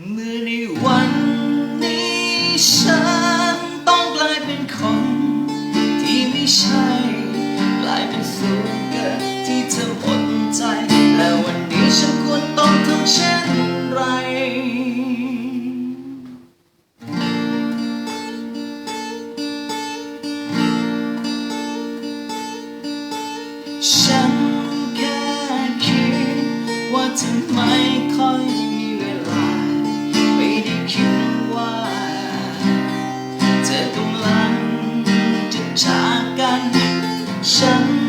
Many 想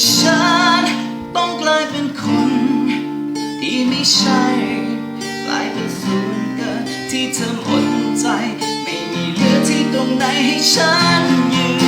ฉันต้องกลายเป็นคน ที่ไม่ใช่กลายเป็นสูวนเกินที่เธอหมดใจ ไม่มีเหลือที่ตรงไหนให้ฉันยืน